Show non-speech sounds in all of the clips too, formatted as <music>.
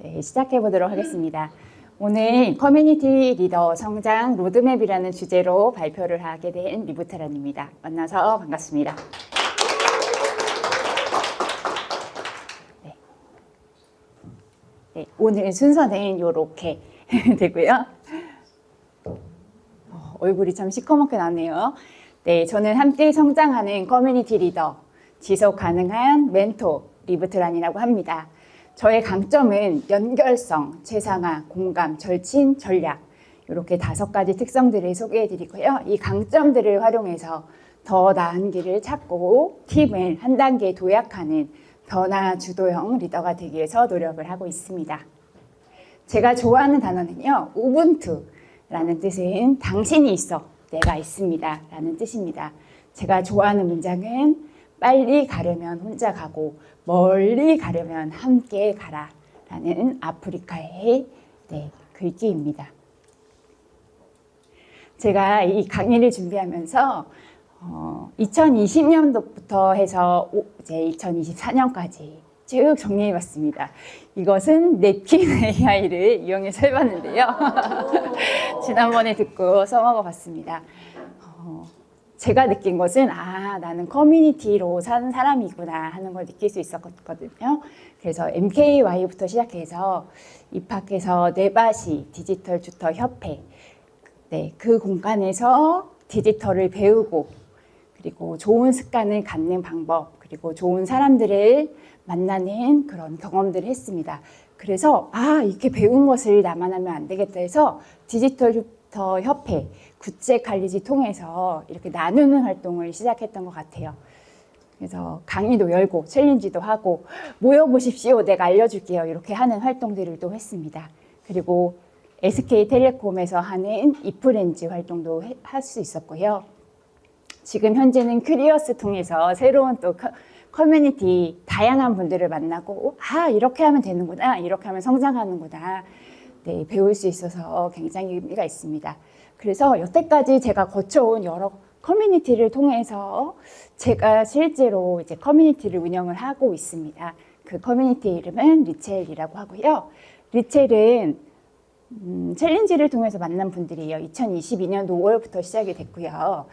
네, 시작해 보도록 하겠습니다. 오늘 커뮤니티 리더 성장 로드맵이라는 주제로 발표를 하게 된 리부타란입니다. 만나서 반갑습니다. 네. 네, 오늘 순서는 이렇게 <laughs> 되고요. 어, 얼굴이 참 시커멓게 나네요. 네, 저는 함께 성장하는 커뮤니티 리더, 지속 가능한 멘토 리부트란이라고 합니다. 저의 강점은 연결성, 최상화, 공감, 절친, 전략 이렇게 다섯 가지 특성들을 소개해 드리고요. 이 강점들을 활용해서 더 나은 길을 찾고 팀을 한 단계 도약하는 변화 주도형 리더가 되기 위해서 노력을 하고 있습니다. 제가 좋아하는 단어는요, 우분투라는 뜻은 당신이 있어, 내가 있습니다. 라는 뜻입니다. 제가 좋아하는 문장은 빨리 가려면 혼자 가고, 멀리 가려면 함께 가라. 라는 아프리카의 네, 글귀입니다. 제가 이 강의를 준비하면서 어, 2020년도부터 해서 오- 이제 2024년까지 쭉 정리해봤습니다. 이것은 냅킨 AI를 이용해서 해봤는데요. <laughs> 지난번에 듣고 써먹어봤습니다. 어, 제가 느낀 것은 아 나는 커뮤니티로 사는 사람이구나 하는 걸 느낄 수 있었거든요. 그래서 MKY부터 시작해서 입학해서 네바시 디지털 주터 협회 네, 그 공간에서 디지털을 배우고 그리고 좋은 습관을 갖는 방법 그리고 좋은 사람들을 만나는 그런 경험들을 했습니다. 그래서 아 이렇게 배운 것을 나만 하면 안 되겠다 해서 디지털 슈터 협회 국제 칼리지 통해서 이렇게 나누는 활동을 시작했던 것 같아요. 그래서 강의도 열고 챌린지도 하고 모여보십시오 내가 알려줄게요 이렇게 하는 활동들을 또 했습니다. 그리고 SK텔레콤에서 하는 이프렌즈 활동도 할 수 있었고요. 지금 현재는 큐리어스 통해서 새로운 또 커- 커뮤니티 다양한 분들을 만나고 아 이렇게 하면 되는구나 이렇게 하면 성장하는구나 네, 배울 수 있어서 굉장히 의미가 있습니다. 그래서 여태까지 제가 거쳐온 여러 커뮤니티를 통해서 제가 실제로 이제 커뮤니티를 운영을 하고 있습니다. 그 커뮤니티 이름은 리첼이라고 하고요. 리첼은 음, 챌린지를 통해서 만난 분들이에요. 2022년도 5월부터 시작이 됐고요.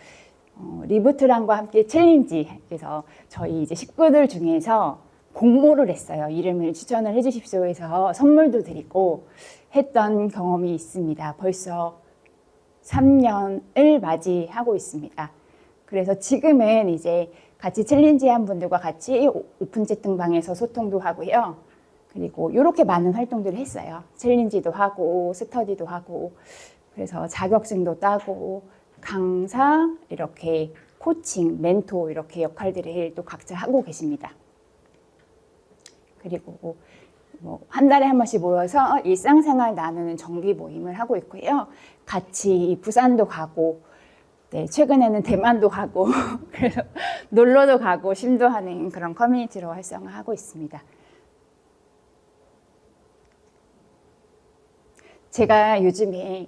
어, 리부트랑과 함께 챌린지 그래서 저희 이제 식구들 중에서 공모를 했어요. 이름을 추천을 해주십시오 해서 선물도 드리고 했던 경험이 있습니다. 벌써 3년을 맞이하고 있습니다. 그래서 지금은 이제 같이 챌린지 한 분들과 같이 오- 오픈 채팅방에서 소통도 하고요. 그리고 이렇게 많은 활동들을 했어요. 챌린지도 하고 스터디도 하고 그래서 자격증도 따고 강사 이렇게 코칭, 멘토 이렇게 역할들을 또 각자 하고 계십니다. 그리고 뭐 한 달에 한 번씩 모여서 일상생활 나누는 정기 모임을 하고 있고요. 같이 부산도 가고 네, 최근에는 대만도 가고 <laughs> 그래서 놀러도 가고 심도하는 그런 커뮤니티로 활성화하고 있습니다. 제가 요즘에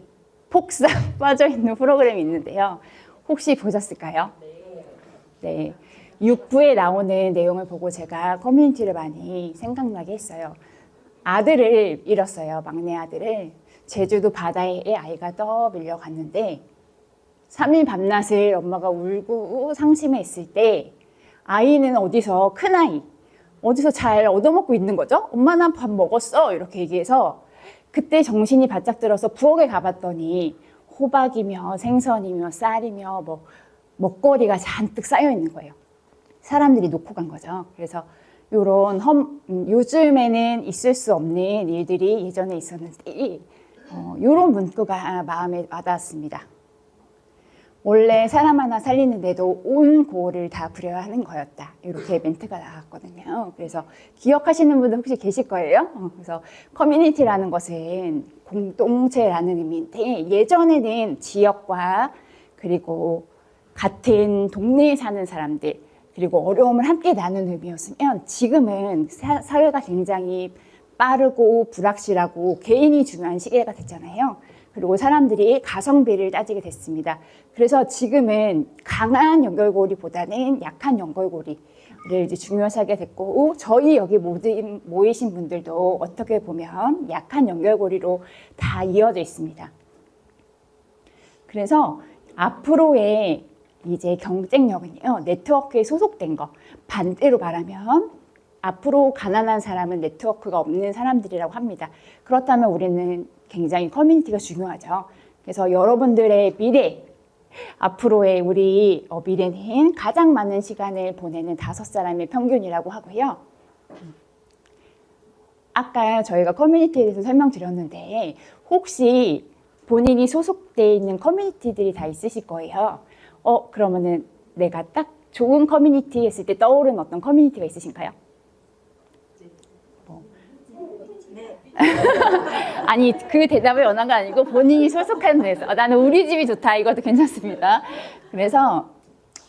폭삭 <laughs> 빠져 있는 프로그램이 있는데요. 혹시 보셨을까요? 네. 6부에 나오는 내용을 보고 제가 커뮤니티를 많이 생각나게 했어요. 아들을 잃었어요. 막내 아들을. 제주도 바다에 아이가 떠밀려 갔는데 3일 밤낮을 엄마가 울고 상심해 있을 때 아이는 어디서 큰 아이 어디서 잘 얻어먹고 있는 거죠? 엄마 난 밥 먹었어 이렇게 얘기해서 그때 정신이 바짝 들어서 부엌에 가봤더니 호박이며 생선이며 쌀이며 뭐 먹거리가 잔뜩 쌓여 있는 거예요. 사람들이 놓고 간 거죠. 그래서 요런 험, 음, 요즘에는 있을 수 없는 일들이 예전에 있었는데 어, 요런 문구가 마음에 와닿았습니다. 원래 사람 하나 살리는데도 온 고를 다 부려야 하는 거였다. 이렇게 멘트가 나왔거든요. 그래서 기억하시는 분들 혹시 계실 거예요? 어, 그래서 커뮤니티라는 것은 공동체라는 의미인데 예전에는 지역과 그리고 같은 동네에 사는 사람들 그리고 어려움을 함께 나누는 의미였으면 지금은 사, 사회가 굉장히 빠르고 불확실하고 개인이 중요한 시대가 됐잖아요. 그리고 사람들이 가성비를 따지게 됐습니다. 그래서 지금은 강한 연결고리보다는 약한 연결고리, 이제 중요시하게 됐고 저희 여기 모인, 모이신 분들도 어떻게 보면 약한 연결고리로 다 이어져 있습니다. 그래서 앞으로의 이제 경쟁력은요 네트워크에 소속된 거 반대로 말하면 앞으로 가난한 사람은 네트워크가 없는 사람들이라고 합니다. 그렇다면 우리는 굉장히 커뮤니티가 중요하죠. 그래서 여러분들의 미래 앞으로의 우리 어, 미래는 가장 많은 시간을 보내는 다섯 사람의 평균이라고 하고요. 아까 저희가 커뮤니티에 대해서 설명드렸는데 혹시 본인이 소속돼 있는 커뮤니티들이 다 있으실 거예요. 어 그러면은 내가 딱 좋은 커뮤니티 했을 때 떠오르는 어떤 커뮤니티가 있으신가요? 뭐. <laughs> 아니 그 대답을 원한 거 아니고 본인이 소속하는 데서 어, 나는 우리 집이 좋다 이것도 괜찮습니다. 그래서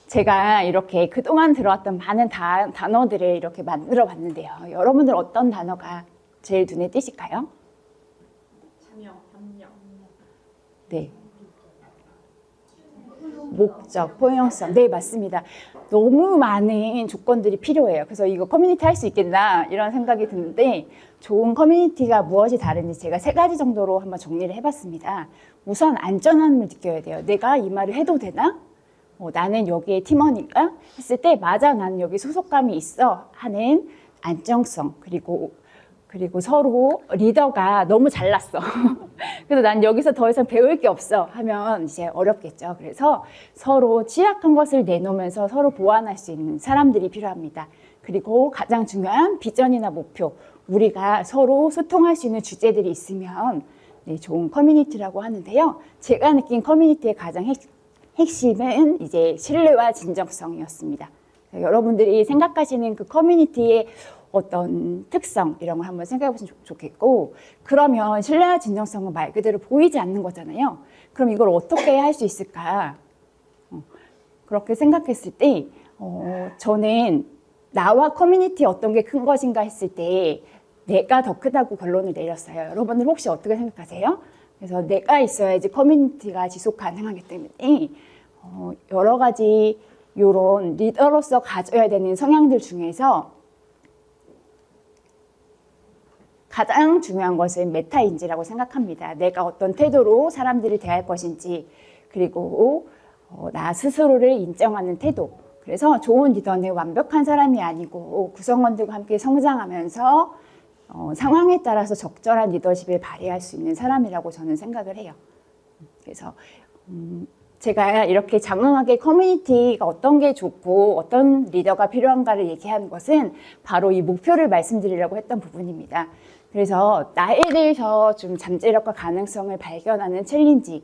제가 이렇게 그동안 들어왔던 많은 다- 단어들을 이렇게 만들어 봤는데요. 여러분들 어떤 단어가 제일 눈에 띄실까요? 참여, 협력, 네. 목적, 포용성. 네, 맞습니다. 너무 많은 조건들이 필요해요. 그래서 이거 커뮤니티 할 수 있겠나 이런 생각이 드는데 좋은 커뮤니티가 무엇이 다른지 제가 세 가지 정도로 한번 정리를 해봤습니다. 우선 안전함을 느껴야 돼요. 내가 이 말을 해도 되나? 어, 나는 여기에 팀원인가? 했을 때 맞아 나는 여기 소속감이 있어 하는 안정성 그리고 그리고 서로 리더가 너무 잘났어. <laughs> 그래서 난 여기서 더 이상 배울 게 없어 하면 이제 어렵겠죠. 그래서 서로 취약한 것을 내놓으면서 서로 보완할 수 있는 사람들이 필요합니다. 그리고 가장 중요한 비전이나 목표, 우리가 서로 소통할 수 있는 주제들이 있으면 네, 좋은 커뮤니티라고 하는데요. 제가 느낀 커뮤니티의 가장 핵, 핵심은 이제 신뢰와 진정성이었습니다. 여러분들이 생각하시는 그 커뮤니티의 어떤 특성 이런 걸 한번 생각해 보시면 좋- 좋겠고 그러면 신뢰와 진정성은 말 그대로 보이지 않는 거잖아요. 그럼 이걸 어떻게 할 수 있을까? 어, 그렇게 생각했을 때 어, 저는 나와 커뮤니티 어떤 게 큰 것인가 했을 때 내가 더 크다고 결론을 내렸어요. 여러분들 혹시 어떻게 생각하세요? 그래서 내가 있어야지 커뮤니티가 지속 가능하기 때문에 어, 여러 가지 이런 리더로서 가져야 되는 성향들 중에서 가장 중요한 것은 메타인지라고 생각합니다. 내가 어떤 태도로 사람들을 대할 것인지, 그리고 어, 나 스스로를 인정하는 태도. 그래서 좋은 리더는 완벽한 사람이 아니고 구성원들과 함께 성장하면서 어, 상황에 따라서 적절한 리더십을 발휘할 수 있는 사람이라고 저는 생각을 해요. 그래서 음, 제가 이렇게 장황하게 커뮤니티가 어떤 게 좋고 어떤 리더가 필요한가를 얘기하는 것은 바로 이 목표를 말씀드리려고 했던 부분입니다. 그래서 나에 대해서 좀 잠재력과 가능성을 발견하는 챌린지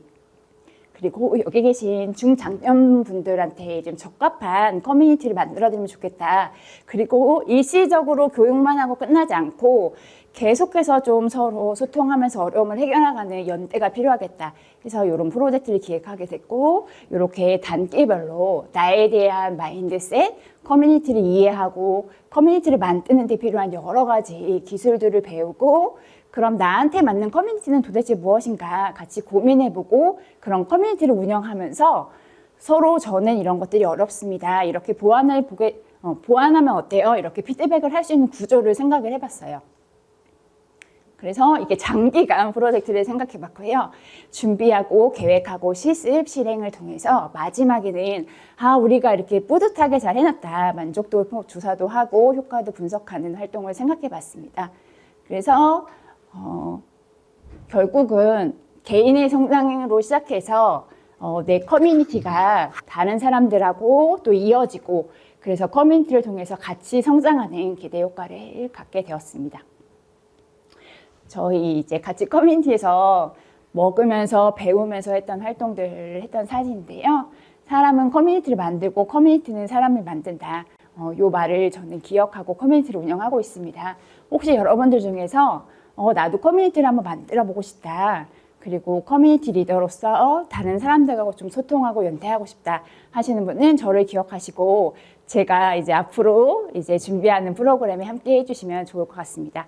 그리고 여기 계신 중장년 분들한테 좀 적합한 커뮤니티를 만들어드리면 좋겠다. 그리고 일시적으로 교육만 하고 끝나지 않고 계속해서 좀 서로 소통하면서 어려움을 해결하가는 연대가 필요하겠다. 그래서 이런 프로젝트를 기획하게 됐고 이렇게 단계별로 나에 대한 마인드셋, 커뮤니티를 이해하고 커뮤니티를 만드는 데 필요한 여러 가지 기술들을 배우고 그럼 나한테 맞는 커뮤니티는 도대체 무엇인가 같이 고민해보고 그런 커뮤니티를 운영하면서 서로 저는 이런 것들이 어렵습니다. 이렇게 보완을 보게, 어, 보완하면 어때요? 이렇게 피드백을 할 수 있는 구조를 생각을 해봤어요. 그래서 이게 장기간 프로젝트를 생각해 봤고요. 준비하고 계획하고 실습 실행을 통해서 마지막에는 아, 우리가 이렇게 뿌듯하게 잘 해놨다. 만족도 조사도 하고 효과도 분석하는 활동을 생각해 봤습니다. 그래서 어, 결국은 개인의 성장으로 시작해서 어, 내 커뮤니티가 다른 사람들하고 또 이어지고 그래서 커뮤니티를 통해서 같이 성장하는 기대 효과를 갖게 되었습니다. 저희 이제 같이 커뮤니티에서 먹으면서 배우면서 했던 활동들을 했던 사진인데요. 사람은 커뮤니티를 만들고 커뮤니티는 사람을 만든다. 어, 요 말을 저는 기억하고 커뮤니티를 운영하고 있습니다. 혹시 여러분들 중에서 어, 나도 커뮤니티를 한번 만들어 보고 싶다. 그리고 커뮤니티 리더로서 다른 사람들하고 좀 소통하고 연대하고 싶다 하시는 분은 저를 기억하시고 제가 이제 앞으로 이제 준비하는 프로그램에 함께 해주시면 좋을 것 같습니다.